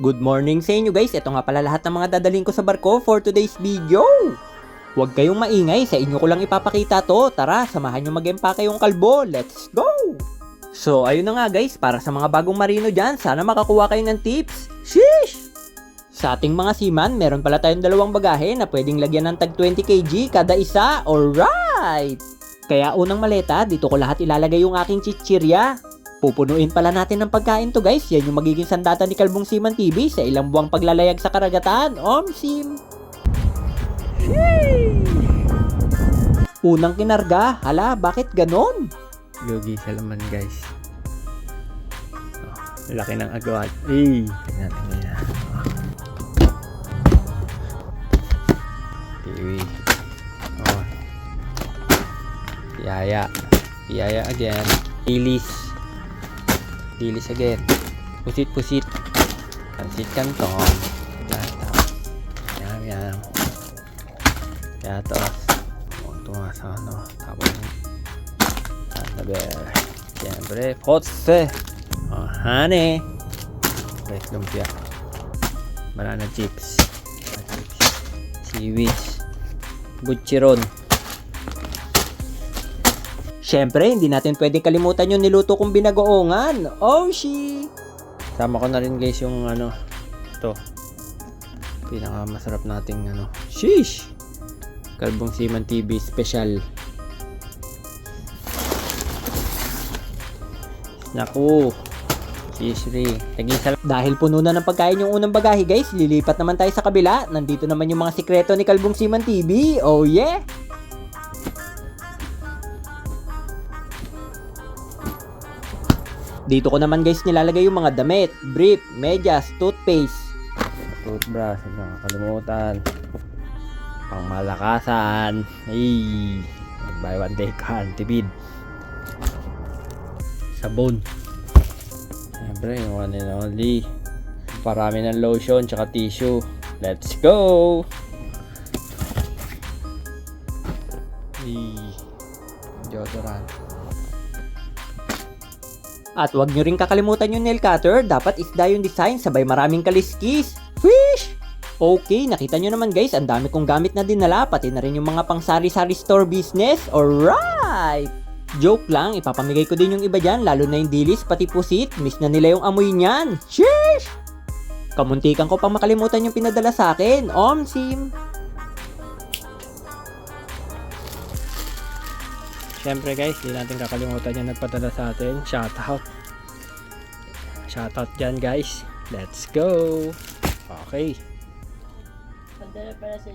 Good morning sa inyo guys. Ito nga pala lahat ng mga dadaling ko sa barko for today's video. Huwag kayong maingay. Sa inyo ko lang ipapakita to. Tara, samahan nyo mag-empake yung kalbo. Let's go! So, ayun na nga guys. Para sa mga bagong marino dyan, sana makakuha kayo ng tips. Sheesh! Sa ating mga seaman, meron pala tayong dalawang bagahe na pwedeng lagyan ng tag 20 kg kada isa. Alright! Kaya unang maleta, dito ko lahat ilalagay yung aking chichirya. Pupunuin pala natin ng pagkain to guys. Yan yung magiging sandata ni Kalbong Siman TV sa ilang buwang paglalayag sa karagatan. Om Sim! Unang kinarga. Hala, bakit ganon? Lugi sa laman guys. Oh, laki ng agawad. Eh, tingnan tingnan na. Piwi. Oh. Piyaya. Piyaya again. Ilis. Ilis again. Pusit pusit. Pansit kantong. Yata. Yan yan. Yatos. Huwag tunga sa ano. Tapos Saber. Siyempre, kotse. Oh, honey. Guys, lumpia. Banana chips. Banana chips. Seaweed. Butcheron. Siyempre, hindi natin pwedeng kalimutan yung niluto kong binagoongan. Oh, she! Sama ko na rin guys yung ano. Ito. Pinaka masarap nating ano. Sheesh! Kalbong Siman TV special. Naku. Sisri. Tagisa Dahil puno na ng pagkain yung unang bagahe guys, lilipat naman tayo sa kabila. Nandito naman yung mga sikreto ni Kalbong Siman TV. Oh yeah! Dito ko naman guys nilalagay yung mga damit, brief, medyas, toothpaste. toothbrush. Huwag nang kakalimutan. Pangmalakasan. Ay. Buy one day ka. Tipid. Sabon. Siyempre, yung one and only. Parami ng lotion tsaka tissue. Let's go! Ay. Deodorant. At wag nyo rin kakalimutan yung nail cutter, dapat isda yung design sabay maraming kaliskis. Fish! Okay, nakita nyo naman guys, ang dami kong gamit na dinala, pati na rin yung mga pang sari-sari store business. Alright! Joke lang, ipapamigay ko din yung iba dyan, lalo na yung dilis, pati pusit. Miss na nila yung amoy niyan. Sheesh! Kamuntikan ko pang makalimutan yung pinadala sa akin. Om Siyempre guys, di natin kakalimutan yung nagpadala sa atin. Shoutout. Shoutout dyan guys. Let's go! Okay. Padala para sa